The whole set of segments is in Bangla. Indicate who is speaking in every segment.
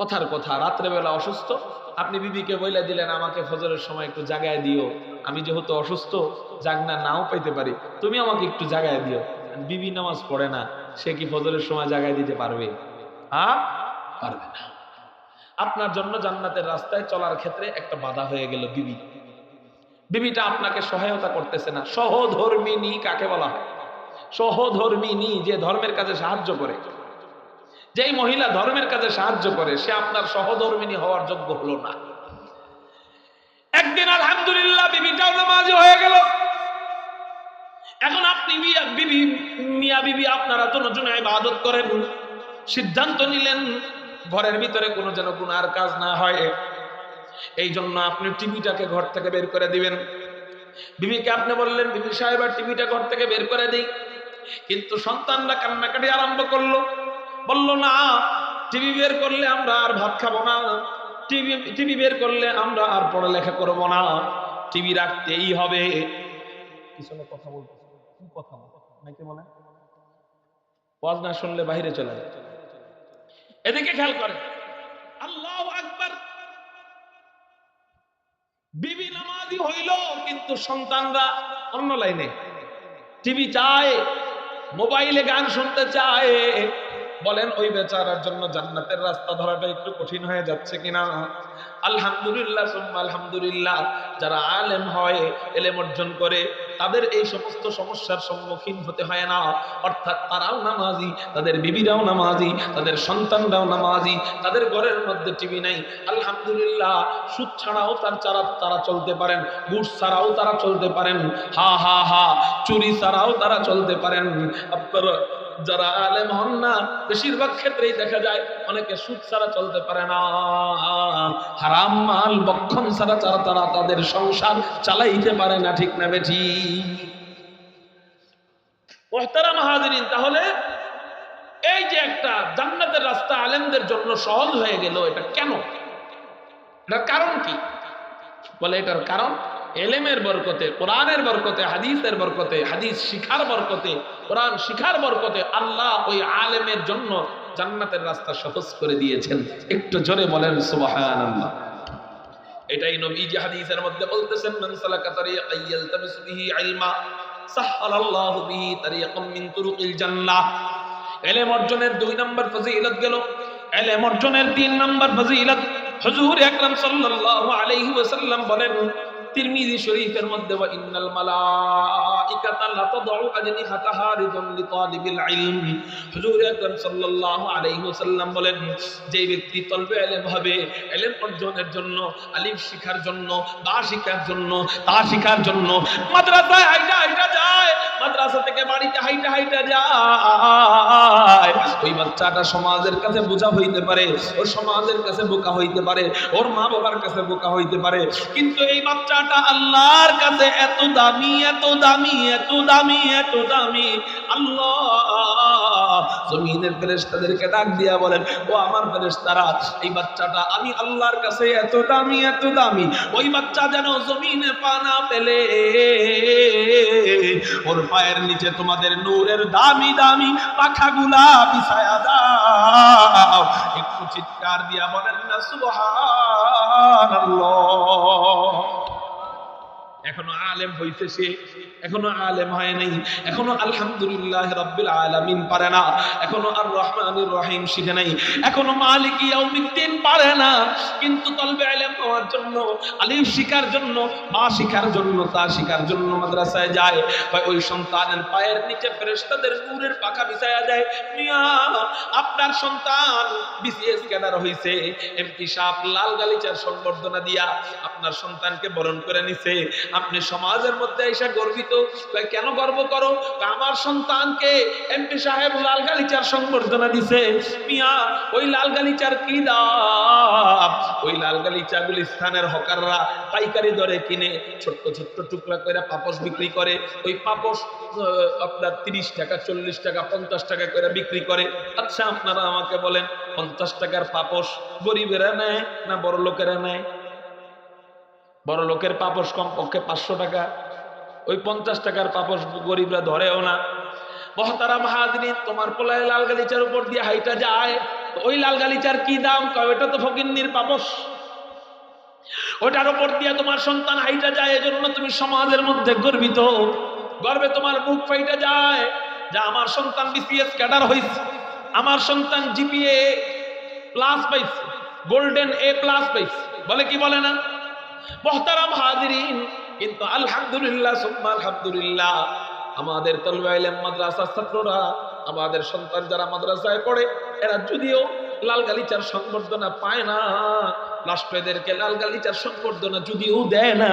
Speaker 1: কথার কথা, রাত্রেবেলা অসুস্থ। আপনি বিবিকে বইলা দিলেন, আমাকে ফজরের সময় একটু জাগায় দিও। আমি যেহেতু অসুস্থ, জাগনা নাও পাইতে পারি। তুমি আমাকে একটু জাগায় দিও। বিবি নামাজ পড়ে না, সে কি ফজরের সময় জাগায় দিতে পারবে? হ্যাঁ? পারবে না। আপনার জন্য জান্নাতের রাস্তায় চলার ক্ষেত্রে একটা বাধা হয়ে গেল বিবি। বিবিটা আপনাকে সহায়তা করতেছে না। সহধর্মিনী কাকে বলা হয়? সহধর্মিনী যে ধর্মের কাজে সাহায্য করে। যেই মহিলা ধর্মের কাজে সাহায্য করে, সে আপনার সহধর্মিনী হওয়ার যোগ্য হলো না। একদিন আলহামদুলিল্লাহ বিবিটাও নামাজি হয়ে গেল। এখন আপনি মিয়া বিবি মিয়া বিবি আপনারা দুজনে ইবাদত করেন, সিদ্ধান্ত নিলেন ঘরের ভিতরে কোনো যেন গুনার কাজ না হয়। এই জন্য আপনি টিভিটাকে ঘর থেকে বের করে দিবেন। বিবিকে আপনি বললেন, বিবি সাহেব টিভিটা ঘর থেকে বের করে দিই। কিন্তু সন্তানরা কান্নাকাটি আরম্ভ করল। বলল, না, টিভি বের করলে আমরা আর ভাত খাব না। টিভি টিভি বের করলে আমরা আর পড়ালেখা করব না। টিভি রাখতেই হবে। কথা বলতে কি কথা? নাকি মনে না শুনলে বাইরে চলে এদিকে খেয়াল করে। আল্লাহ আকবার। বিবি নামাজি হইল, কিন্তু সন্তানরা অন্য লাইনে। টিভি চায়, মোবাইলে গান শুনতে চায়। বলেন, ওই বেচারার জন্য জান্নাতের রাস্তা ধরাটা একটু কঠিন হয়ে যাচ্ছে কিনা? আলহামদুলিল্লাহ, সুম্মা আলহামদুলিল্লাহ। যারা আলেম হয়, এলেম অর্জন করে, তাদের এই সমস্ত সমস্যার সম্মুখীন হতে হয় না। অর্থাৎ তারাও নামাজি, তাদের বিবিরাও নামাজি, তাদের সন্তানরাও নামাজি, তাদের ঘরের মধ্যে টিভি নাই। আলহামদুলিল্লাহ, সুদ ছাড়াও তার চারা তারা চলতে পারেন, ঘুষ ছাড়াও তারা চলতে পারেন, হা হা হা, চুরি ছাড়াও তারা চলতে পারেন। আপনারা যারা আলেম হন না, বেশিরভাগ ক্ষেত্রেই দেখা যায় অনেকে সুদ ছাড়া চলতে পারে না। হারাম মাল বক্ষণ ছাড়া ছাড়া তারা তাদের সংসার চালাইতে পারে না, ঠিক না বেঠি? মোহতারাম হাজিরিন, তাহলে এই যে একটা জান্নাতের রাস্তা আলেমদের জন্য সহজ হয়ে গেল, এটা কেন? এটার কারণ কি? বলে এটার কারণ এলেমের বরকতে, কোরআনের বরকতে, হাদিসের বরকতে, হাদিস শিখার বরকতে, কোরআন শিখার বরকতে আল্লাহ ওই আলেমের জন্য জান্নাতের রাস্তা সহজ করে দিয়েছেন। একটু জোরে বলেন, সুবহানাল্লাহ। এটাই নবীজি হাদিসের মধ্যে বলতেছেন, মান সালাকা বিহি ইলমা বিহি মিন তুরুকিল জান্নাহ। ইলম অর্জনের দুই নম্বর ফজিলত গেল। ইলম অর্জনের তিন নম্বর ফজিলত। হুজুর আকরাম সাল্লাল্লাহু আলাইহি ওয়াসাল্লাম বলেন তিরমিজি শরীফের মধ্যে, ওয়া ইন্নাল মালাইকাতা লা তাদউ আজনিহাতাহা রিদান লিতালিবিল ইলম। হুজুর আকরাম সাল্লাল্লাহু আলাইহি ওয়াসাল্লাম বলেন যে ব্যক্তি তলবে ইলম হবে ইলম অর্জনের জন্য, আলিম শিখার জন্য বা শিখার জন্য তা শিখার জন্য, মাদ্রাসায় হাইটা হাইটা যায় মাদ্রাসা থেকে বাড়িতে হাইটা হাইটা যায়। ওই বাচ্চাটা সমাজের কাছে বোঝা হইতে পারে, ওর সমাজের কাছে বোকা হইতে পারে, ওর মা বাবার কাছে বোকা হইতে পারে। কিন্তু এই বাচ্চাটা আল্লাহর কাছে এত দামি এত দামি এত দামি এত দামি। আল্লাহ জমিনের ফেরেশতাদেরকে ডাক দিয়া বলেন, ও আমার ফেরেশতারা, এই বাচ্চাটা আমি আল্লাহর কাছে এত দামি এত দামি। ওই বাচ্চা যেন জমিনে পানা পেলে ওর পায়ের নিচে তোমাদের নূরের দামি দামি পাখাগুলা বিছায়া দাও। একটু চিৎকার দিয়া বলেন না, সুবহানাল্লাহ। এখনও আলেম হইতে সে এখনও আলেম হয় নাই, এখনও আলহামদুলিল্লাহ রাব্বিল আলামিন পারে না, এখনও আর রহমানির রহিম শিখে নাই, এখনও মালিক ইয়াউমিদ্দিন পারে না, কিন্তু তলবে ইলম হওয়ার জন্য আলিফ শিখার জন্য বা শিখার জন্য, তা শিখার জন্য মাদ্রাসায় যায় বা ওই সন্তানের পায়ের নিচে ফেরেশতাদের নূরের পাখা বিছায়া যায়, মিয়া, আপনার সন্তান বিসিএস ক্যাডার হইছে এমপি সাহেব লাল গালিচার সংবর্ধনা দিয়া আপনার সন্তানকে বরণ করে নিছে আপনি সমাজের মধ্যে এসে গর্বিত কেন গর্ব করো? আমার সন্তানকে এমপি সাহেব লাল গালিচার সংবর্ধনা দিছে। মিয়া, ওই লাল গালিচার কি দাম? ওই লাল গালিচা গুলিস্তানের হকাররা পাইকারি দরে কিনে ছোট্ট ছোট্ট টুকরা করে পাপস বিক্রি করে। ওই পাপস আপনার তিরিশ টাকা, চল্লিশ টাকা, পঞ্চাশ টাকা করে বিক্রি করে। আচ্ছা আপনারা আমাকে বলেন, পঞ্চাশ টাকার পাপস গরিবেরা নেয় না বড় লোকেরা নেয়? বড় লোকের পাপস কমপক্ষে পাঁচশো টাকা। ওই পঞ্চাশ টাকার পাপস গরিবরা ধরেও না। মহতারা মাহাদিনী তোমার পোলায় লাল গালিচার উপর দিয়ে হাইটা যায়। ওই লাল গালিচার কি দাম? কয় ওটা তো ফকিন্নির পাপস ওটার উপর দিয়ে তোমার সন্তান হাইটা যায়, এজন্য তুমি সমাজের মধ্যে গর্বিত। গর্বে তোমার মুখ ফাইটা যায়। যা আমার সন্তান বিসিএস ক্যাডার হয়েছে আমার সন্তান জিপিএ প্লাস পাইছে গোল্ডেন এ প্লাস পাইছে। বলে কি বলে না? মোহতারাম হাজিরিন। কিন্তু আলহামদুলিল্লাহ, সুম্মা আলহামদুলিল্লাহ, আমাদের তলবা ইলম মাদ্রাসার ছাত্ররা, আমাদের সন্তান যারা মাদ্রাসায় পড়ে, এরা যদিও লাল গালিচার সংবর্ধনা পায় না রাষ্ট্র এদেরকে লাল গালিচার সংবর্ধনা যদিও দেয় না,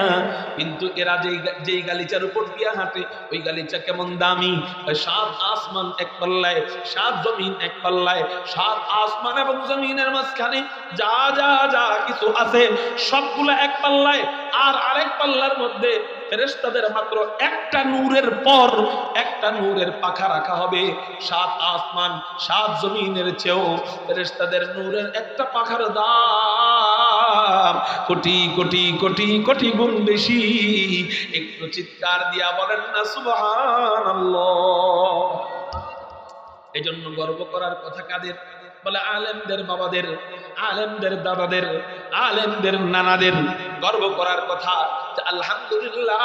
Speaker 1: কিন্তু এরা যেই যেই গালিচার উপর দিয়া হাঁটে, ওই গালিচা কেমন দামি? সাত আসমান এক পাল্লায়, সাত জমিন এক পাল্লায়, সাত আসমান এবং জমিনের মাঝখানে যা যা যা কিছু আছে সবগুলো এক পাল্লায় আর আরেক পাল্লার মধ্যে ফেরেশতাদের মাত্র একটা নূরের পর একটা নূরের পাখা রাখা হবে। সাত আসমান, সাত জমিনের চেয়েও ফেরেশতাদের নূরের একটা পাখার দাম কোটি কোটি কোটি কোটি গুণ বেশি। একটু চিৎকার দিয়া বলেন না, সুবহানাল্লাহ। এই জন্য গর্ব করার কথা কাদের? বলে আলেমদের বাবাদের, আলেমদের দাদাদের, আলেমদের নানাদের গর্ব করার কথা আলহামদুলিল্লাহ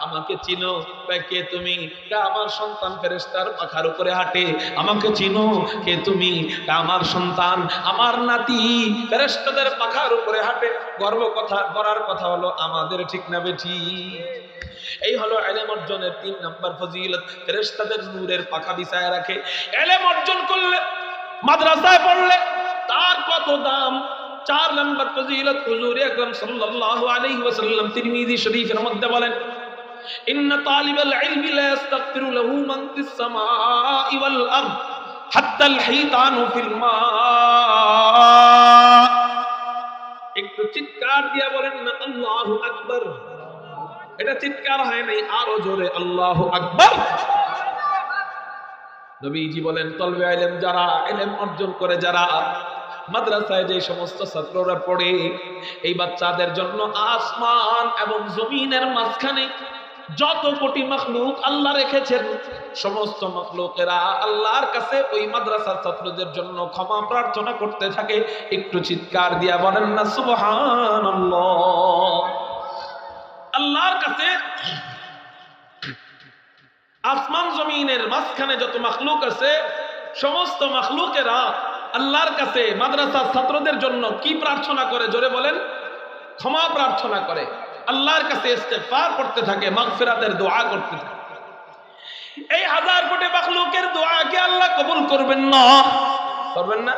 Speaker 1: আমাকে চিনো। কে তুমি? আমার সন্তান ফেরেস্তার পাখার উপরে হাঁটে। আমাকে চিনো। কে তুমি? আমার সন্তান, আমার নাতি ফেরেস্তাদের পাখার উপরে হাঁটে। গর্ব কথা, করার কথা হলো আমাদের ঠিক না বেঠি। এই হলো এলেম অর্জনের তিন নাম্বার ফজিলত। ফেরেশতাদের নূরের পাখা বিছায় রাখে। এলেম অর্জন করলে মাদ্রাসায় পড়লে তার কত দাম? চার নাম্বার ফজিলত হুজুর আকরাম সাল্লাল্লাহু আলাইহি ওয়াসাল্লাম তিরমিজি শরীফের মধ্যে বলেন, ইন্ন তালিবাল ইলমি লা ইস্তাগফিরু লাহু মান ফিস সামাই ওয়াল আরদ হাত্তা আল হিতানু ফিল মা একটু চিৎকার দিয়া বলেন, না, আল্লাহু আকবার। এটা চিৎকার হয় নাই, আরও জোরে, আল্লাহ আকবার। নবীজি বলেন, তলবে আইলেম যারা এলেম অর্জন করে যারা, মাদ্রাসায় যে সমস্ত ছাত্ররা পড়ে, এই বাচ্চাদের জন্য আসমান এবং জমিনের মাঝখানে যত কোটি মখলুক আল্লাহ রেখেছেন, সমস্ত মখলুকেরা আল্লাহর কাছে ওই মাদ্রাসার ছাত্রদের জন্য ক্ষমা প্রার্থনা করতে থাকে। একটু চিৎকার দিয়া বলেন না, সুবহানাল্লাহ। আল্লাহর কাছে আসমান জমিনের মাঝখানে যত মাখলুক আছে, সমস্ত মাখলুকেরা আল্লাহর কাছে মাদ্রাসার ছাত্রদের জন্য কি প্রার্থনা করে? জোরে বলেন, ক্ষমা প্রার্থনা করে। আল্লাহর কাছে ইস্তেগফার করতে থাকে, মাগফিরাতের দোয়া করতে থাকে। এই হাজার কোটি মাখলুকের দোয়াকে আল্লাহ কবুল করবেন না। করবেন না?